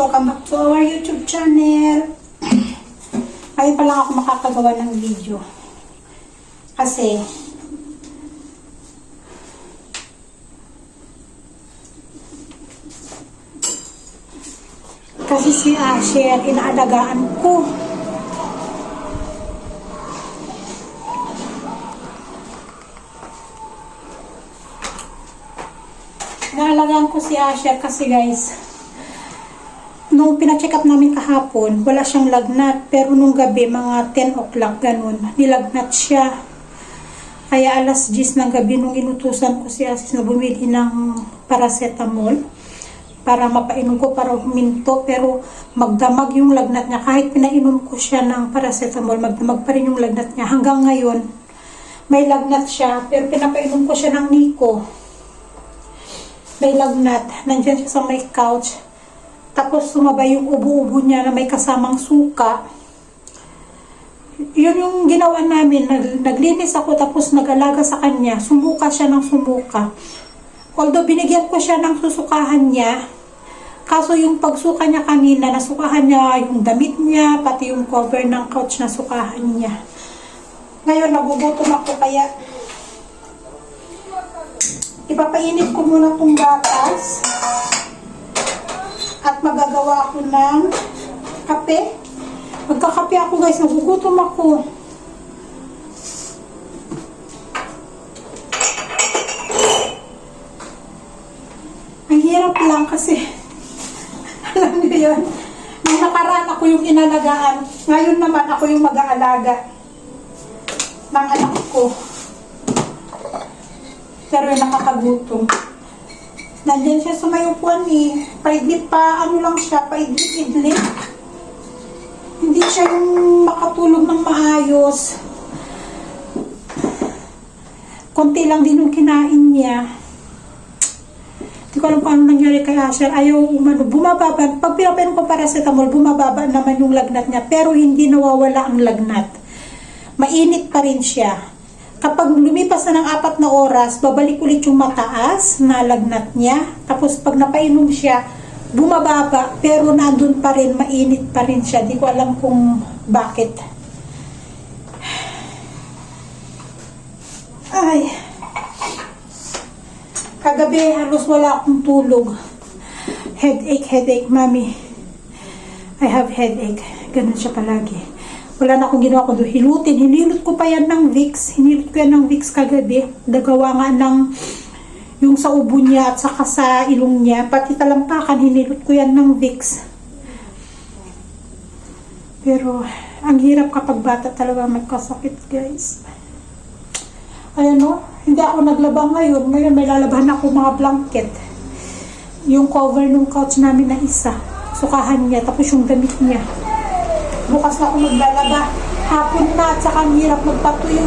Welcome back to our YouTube channel. Ngayon pa lang ako makakagawa ng video. Kasi, kasi si Asher, inaalagaan ko. Inaalagaan ko si Asher kasi guys, nung pina-check up namin kahapon, wala siyang lagnat. Pero nung gabi, mga 10 o'clock, ganun, nilagnat siya. Kaya alas 10 ng gabi, nung inutusan ko si Asis na bumili ng paracetamol, para mapainom ko, para huminto. Pero magdamag yung lagnat niya. Kahit pinainom ko siya ng paracetamol, magdamag pa rin yung lagnat niya. Hanggang ngayon, may lagnat siya. Pero pinapainom ko siya ng Nico. May lagnat. Nandiyan siya sa may couch. Tapos sumabay yung ubo-ubo niya na may kasamang suka. Yun yung ginawa namin. Nag, naglinis ako tapos nag-alaga sa kanya. Sumuka siya ng sumuka. Although binigyan ko siya ng susukahan niya, kaso yung pagsuka niya kanina, nasukahan niya yung damit niya, pati yung cover ng couch na sukahan niya. Ngayon, nagugutom ako kaya ipapainit ko muna tong gatas at magagawa ako ng kape. Magkakape ako guys, nagugutom ako. Ang hirap lang kasi alam niyo yun, nung nakaraan ako yung inalagaan, ngayon naman ako yung mag-aalaga ng anak ko. Pero yung nakakagutom. Nandyan siya sa may upuan eh. Paidlit pa, ano lang siya, paidlit-idlit. Hindi siya yung makatulog ng maayos. Konti lang din yung kinain niya. Hindi ko alam kung nangyari kay Asher. Ayaw umano, bumababa. Pag pinapainom ko paracetamol, bumababa naman yung lagnat niya. Pero hindi nawawala ang lagnat. Mainit pa rin siya. Kapag lumipas na ng apat na oras, babalik ulit yung mataas na lagnat niya. Tapos pag napainom siya, bumababa. Pero nandun pa rin, mainit pa rin siya. Di ko alam kung bakit. Ay. Kagabi, halos wala akong tulog. Headache, headache, mami. I have headache. Ganun siya palagi. Wala na akong ginawa kundi hilutin. Hinilot ko pa yan ng Vicks. Hinilot ko yan ng Vicks kagabi. Nagawa nga ng yung sa ubo niya at saka sa ilong niya. Pati talampakan, hinilot ko yan ng Vicks. Pero, ang hirap kapag bata talaga magkasakit, guys. Ayan o, hindi ako naglaba ngayon. Ngayon may lalabahan ako mga blanket. Yung cover ng couch namin na isa. Sukahan niya, tapos yung damit niya. Bukas na ako maglalaba. Hapon na at saka hirap magpatuyo.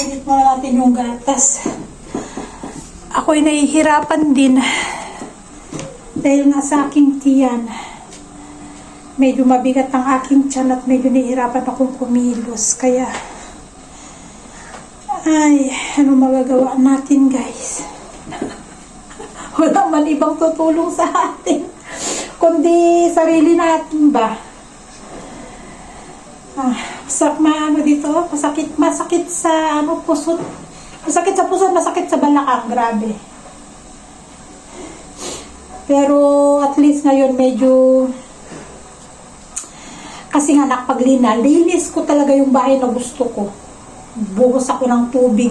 Init muna natin yung gatas. Ako'y nahihirapan din dahil nga sa aking tiyan medyo mabigat ang aking tiyan at medyo nahihirapan akong kumilos. Kaya, ay, ano magagawa natin guys? Wala man ibang tutulong sa atin. Kundi sarili natin ba? Ah, sak maano dito, masakit, masakit sa ano puso. Masakit sa puso, masakit sa balakang, grabe. Pero at least ngayon medyo kasi nga nakapaglina, linis ko talaga yung bahay na gusto ko. Buhos ako ng tubig.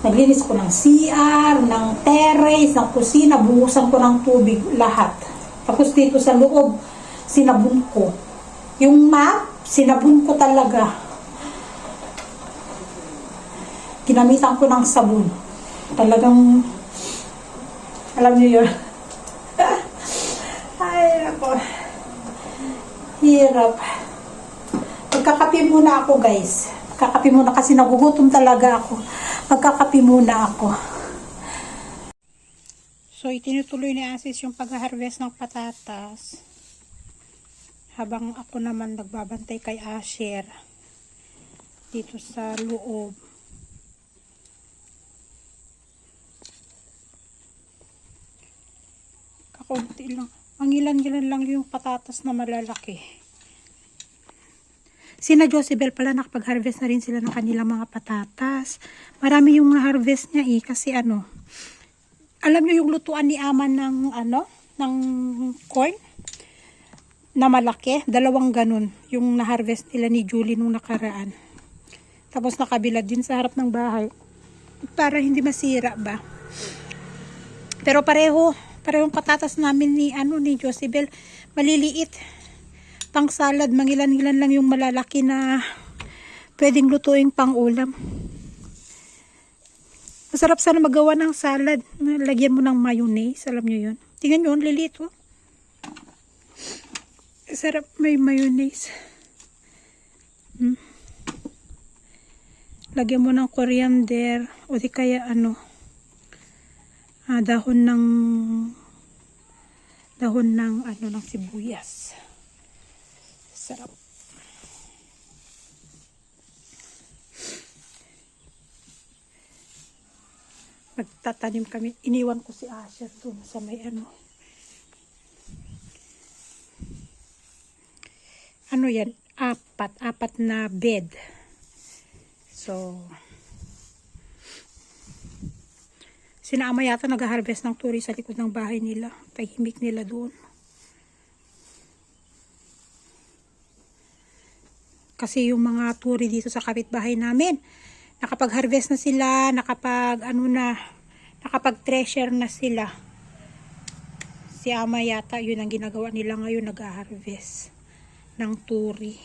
Naglinis ko ng CR, ng terrace, ng kusina, buhusan ko ng tubig, lahat. Tapos dito sa loob, sinabon ko. Yung map, sinabon ko talaga. Ginamitan ko ng sabon. Talagang, alam niyo yun. Ay, ako. Hirap. Magkakape muna ako, guys. Magkakape muna kasi nagugutom talaga ako. Magkakape muna ako. So, itinutuloy ni Asis yung pag-harvest ng patatas. Habang ako naman nagbabantay kay Asher dito sa loob. Kakunti lang. Ang ilan-ilan lang yung patatas na malalaki. Sina Josebel pala nakapag-harvest na rin sila ng kanilang mga patatas. Marami yung na-harvest niya eh kasi ano, alam niyo yung lutuan ni Ama ng ano, ng corn na malaki, dalawang ganun yung na-harvest nila ni Julie nung nakaraan. Tapos nakabilad din sa harap ng bahay para hindi masira ba. Pero pareho, parehong patatas namin ni ano ni Josebel maliliit. Pang salad, mangilan-ilan lang yung malalaki na pwedeng lutuing pang ulam. Masarap sana magawa ng salad. Lagyan mo ng mayonnaise. Alam nyo yun. Tingnan nyo, liliit oh. Sarap may mayonnaise. Hmm. Lagyan mo ng coriander o di kaya ano ah, dahon ng dahon ng ano ng sibuyas. Sarap. Magtatanim kami. Iniwan ko si Asher dun sa may ano. Ano yan? Apat. Apat na bed. So, sinaama yata nag-harvest ng turi sa likod ng bahay nila. Tahimik nila doon. Kasi yung mga turi dito sa kapitbahay namin, nakapag-harvest na sila, nakapag ano na, nakapag-treasure na sila. Si ama yata, yun ang ginagawa nila ngayon, nag-harvest ng turi.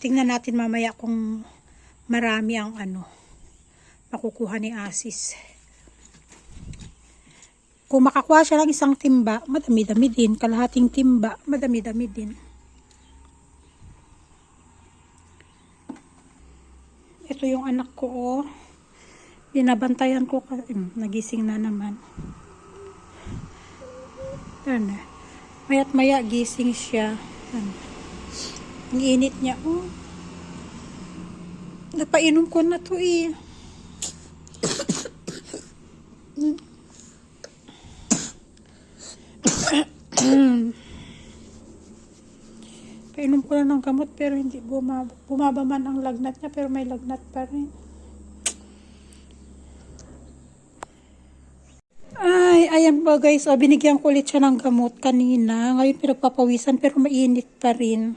Tingnan natin mamaya kung marami ang ano, makukuha ni Asis. Kung makakuha siya ng isang timba, madami-dami din. Kalahating timba, madami-dami din. Ito yung anak ko, oh. Binabantayan ko. Hmm, nagising na naman. Yan na. Mayat maya gising siya. Yan. Ang init niya, oh. Napainom ko na to eh. Painom ko na ng gamot pero hindi bumaba, bumaba man ang lagnat niya pero may lagnat pa rin. Ay, ayan ba guys, oh, binigyan ko ulit siya ng gamot kanina. Ngayon pinagpapawisan pero mainit pa rin.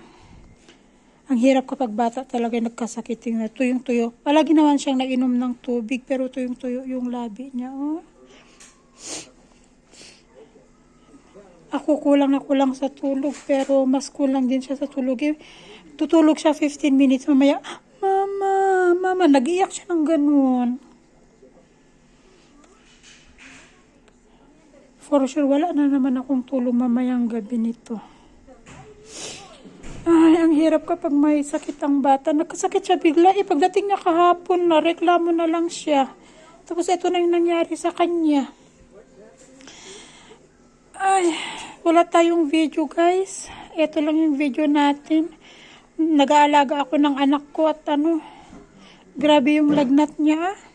Ang hirap kapag bata talaga nagkasakit yung tuyong tuyo. Palagi naman siyang nainom ng tubig pero tuyong tuyo yung labi niya. Oh. Ako kulang na kulang sa tulog pero mas kulang din siya sa tulog. Eh, tutulog siya 15 minutes mamaya. Mama, mama, nag-iyak siya ng ganun. For sure, wala na naman akong tulog mamayang gabi nito. Ay, ang hirap kapag may sakit ang bata. Nagkasakit siya bigla. Eh, pagdating niya kahapon na, reklamo na lang siya. Tapos ito na yung nangyari sa kanya. Ay, wala tayong video guys. Ito lang yung video natin. Nag-aalaga ako ng anak ko at ano, grabe yung lagnat niya. ah.